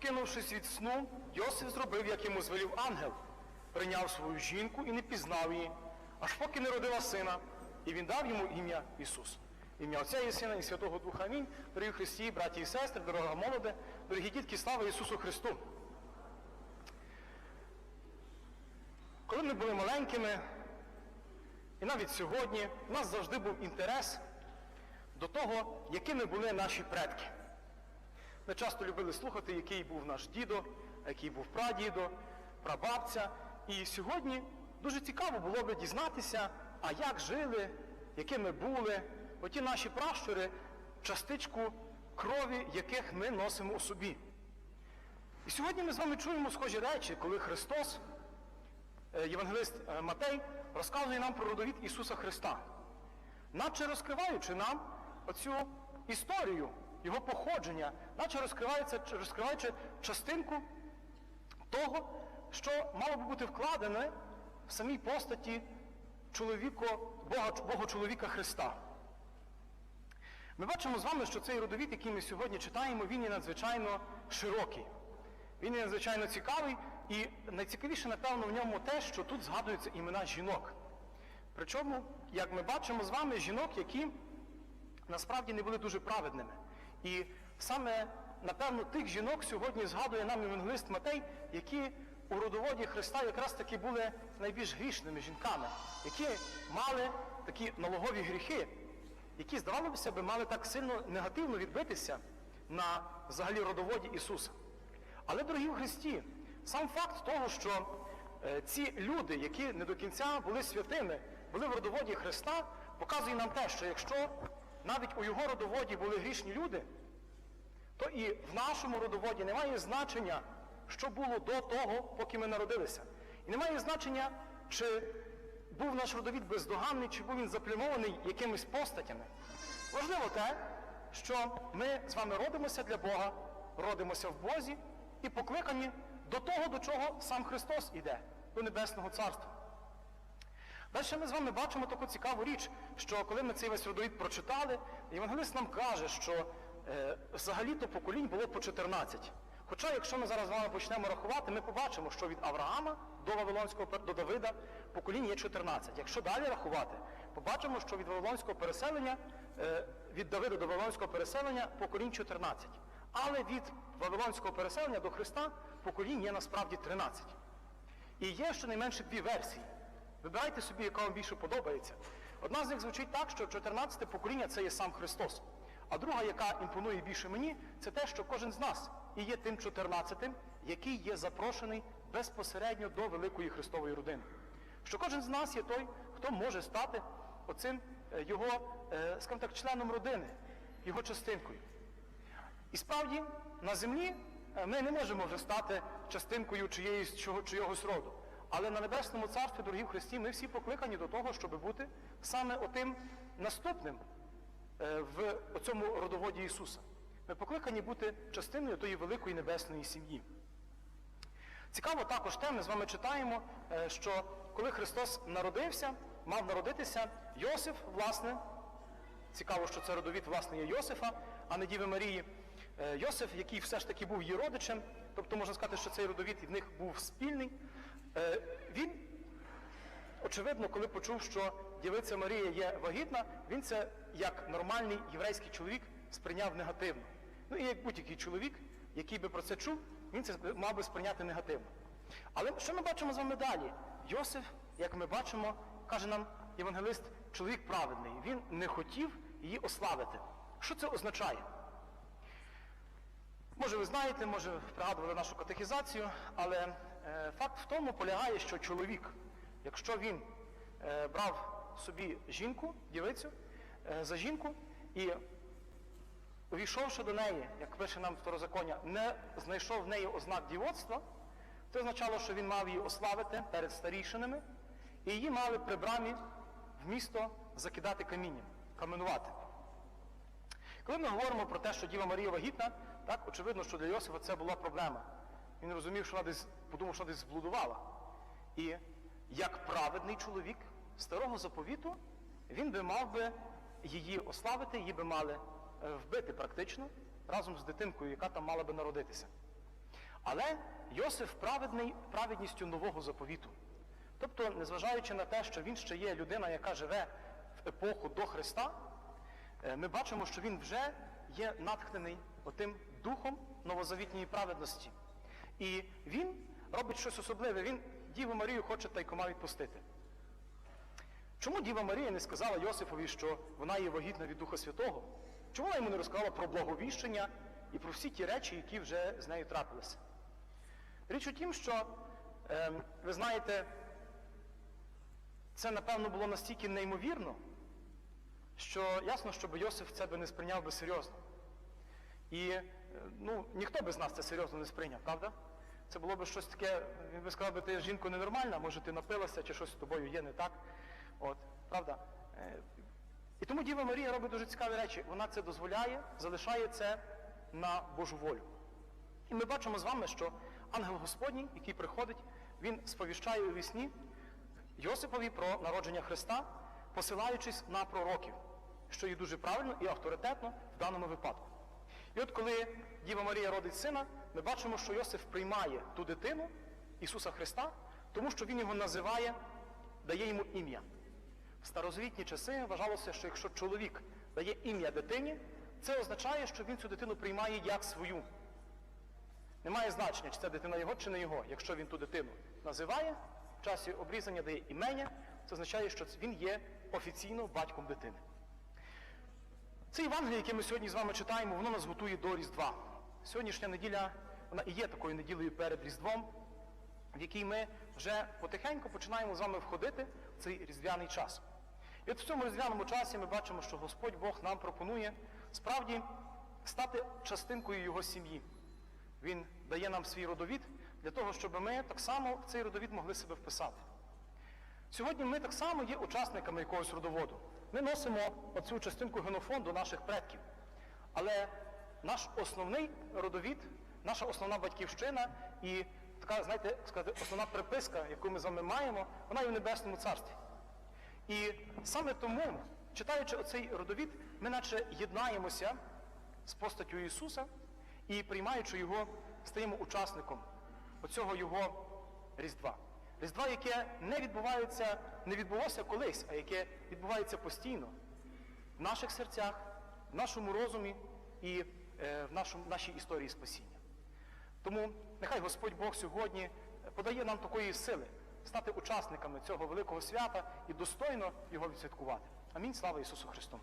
Прокинувшись від сну, Йосиф зробив, як йому звелів ангел, прийняв свою жінку і не пізнав її, аж поки не родила сина, і він дав йому ім'я Ісус. Ім'я Отця і Сина і Святого Духа Амінь. Дорогі Христі, браті і сестри, дорога молоде, дорогі дітки, слава Ісусу Христу! Коли ми були маленькими, і навіть сьогодні, у нас завжди був інтерес до того, якими були наші предки. Ми часто любили слухати, який був наш дідо, який був прадідо, прабабця. І сьогодні дуже цікаво було би дізнатися, а як жили, якими були оті наші пращури, частичку крові, яких ми носимо у собі. І сьогодні ми з вами чуємо схожі речі, коли Христос, е, євангелист е, Матей, розказує нам про родовід Ісуса Христа, наче розкриваючи нам оцю історію, його походження, наче розкривається, розкриваючи частинку того, що мало би бути вкладене в самій постаті чоловіко, Бога, Бога чоловіка Христа. Ми бачимо з вами, що цей родовід, який ми сьогодні читаємо, він є надзвичайно широкий. Він є надзвичайно цікавий, і найцікавіше, напевно, в ньому те, що тут згадуються імена жінок. Причому, як ми бачимо з вами, жінок, які насправді не були дуже праведними. І саме, напевно, тих жінок сьогодні згадує нам евангелист Матей, які у родоводі Христа якраз таки були найбільш грішними жінками, які мали такі налогові гріхи, які, здавалося б, мали так сильно негативно відбитися на взагалі родоводі Ісуса. Але, дорогі в Христі, сам факт того, що е, ці люди, які не до кінця були святими, були в родоводі Христа, показує нам те, що якщо навіть у його родоводі були грішні люди, то і в нашому родоводі немає значення, що було до того, поки ми народилися. І немає значення, чи був наш родовід бездоганний, чи був він заплямований якимись постатями. Важливо те, що ми з вами родимося для Бога, родимося в Бозі і покликані до того, до чого сам Христос іде, до Небесного Царства. Далі ми з вами бачимо таку цікаву річ, що коли ми цей весь родовід прочитали, євангелист нам каже, що е, взагалі-то поколінь було по 14. Хоча, якщо ми зараз з вами почнемо рахувати, ми побачимо, що від Авраама до Вавилонського до Давида поколінь є 14. Якщо далі рахувати, побачимо, що від Вавилонського переселення, е, від Давида до Вавилонського переселення поколінь 14. Але від Вавилонського переселення до Христа поколінь є насправді 13. І є щонайменше дві версії. Вибирайте собі, яка вам більше подобається. Одна з них звучить так, що 14 покоління це є сам Христос. А друга, яка імпонує більше мені, це те, що кожен з нас і є тим 14-тим, який є запрошений безпосередньо до великої Христової родини. Що кожен з нас є той, хто може стати оцим е, його, е, скажімо так, членом родини, його частинкою. І справді, на землі е, ми не можемо вже стати частинкою чиєїсь, чого, чийогось роду. Але на Небесному Царстві, дорогі в Христі, ми всі покликані до того, щоб бути саме отим наступним е, в цьому родоводі Ісуса. Ми покликані бути частиною тої великої небесної сім'ї. Цікаво також те, ми з вами читаємо, е, що коли Христос народився, мав народитися Йосиф, власне, Цікаво, що це родовід, власне, є Йосифа, а не Діви Марії. Е, Йосиф, який все ж таки був її родичем, тобто можна сказати, що цей родовід в них був спільний, е, він, очевидно, коли почув, що дівиця Марія є вагітна, він це як нормальний єврейський чоловік сприйняв негативно. Ну і як будь-який чоловік, який би про це чув, він це мав би сприйняти негативно. Але що ми бачимо з вами далі? Йосиф, як ми бачимо, каже нам євангелист, чоловік праведний. Він не хотів її ославити. Що це означає? Може, ви знаєте, може, пригадували нашу катехізацію, але факт в тому полягає, що чоловік, якщо він е, брав собі жінку, дівицю, е, за жінку і увійшовши до неї, як пише нам второзаконня, не знайшов в неї ознак дівоцтва, це означало, що він мав її ославити перед старішинами, і її мали при брамі в місто закидати камінням, каменувати. Коли ми говоримо про те, що Діва Марія вагітна, так, очевидно, що для Йосифа це була проблема. Він розумів, що вона десь подумав, що вона десь зблудувала. І як праведний чоловік старого заповіту, він би мав би її ославити, її би мали е, вбити практично разом з дитинкою, яка там мала би народитися. Але Йосиф праведний праведністю нового заповіту. Тобто, незважаючи на те, що він ще є людина, яка живе в епоху до Христа, е, ми бачимо, що він вже є натхнений отим духом новозавітньої праведності. І він робить щось особливе. Він Діву Марію хоче тайкома відпустити. Чому Діва Марія не сказала Йосифові, що вона є вагітна від Духа Святого? Чому вона йому не розказала про благовіщення і про всі ті речі, які вже з нею трапилися? Річ у тім, що, е, ви знаєте, це, напевно, було настільки неймовірно, що ясно, щоб Йосиф це би не сприйняв би серйозно. І е, ну, ніхто би з нас це серйозно не сприйняв, правда? Це було б щось таке, він би сказав, ти жінко ненормальна, може ти напилася, чи щось з тобою є не так. От, правда? Е, І тому Діва Марія робить дуже цікаві речі. Вона це дозволяє, залишає це на Божу волю. І ми бачимо з вами, що ангел Господній, який приходить, він сповіщає у вісні Йосипові про народження Христа, посилаючись на пророків, що є дуже правильно і авторитетно в даному випадку. І от коли Діва Марія родить сина, ми бачимо, що Йосиф приймає ту дитину, Ісуса Христа, тому що Він його називає, дає йому ім'я. В старозвітні часи вважалося, що якщо чоловік дає ім'я дитині, це означає, що він цю дитину приймає як свою. Немає значення, чи це дитина його, чи не його. Якщо він ту дитину називає, в часі обрізання дає імення, це означає, що він є офіційно батьком дитини. Це Євангеліє, яке ми сьогодні з вами читаємо, воно нас готує до Різдва. Сьогоднішня неділя, вона і є такою неділею перед Різдвом, в якій ми вже потихеньку починаємо з вами входити в цей різдвяний час. І от в цьому різдвяному часі ми бачимо, що Господь Бог нам пропонує справді стати частинкою Його сім'ї. Він дає нам свій родовід для того, щоб ми так само в цей родовід могли себе вписати. Сьогодні ми так само є учасниками якогось родоводу. Ми носимо оцю частинку генофонду наших предків. Але наш основний родовід, наша основна батьківщина і така, знаєте, сказати, основна приписка, яку ми з вами маємо, вона є в Небесному Царстві. І саме тому, читаючи оцей родовід, ми наче єднаємося з постаттю Ісуса і приймаючи його, стаємо учасником оцього Його Різдва. Різдва, яке не відбувається, не відбулося колись, а яке відбувається постійно в наших серцях, в нашому розумі і е, в нашому, нашій історії спасіння. Тому нехай Господь Бог сьогодні подає нам такої сили стати учасниками цього великого свята і достойно його відсвяткувати. Амінь. Слава Ісусу Христу!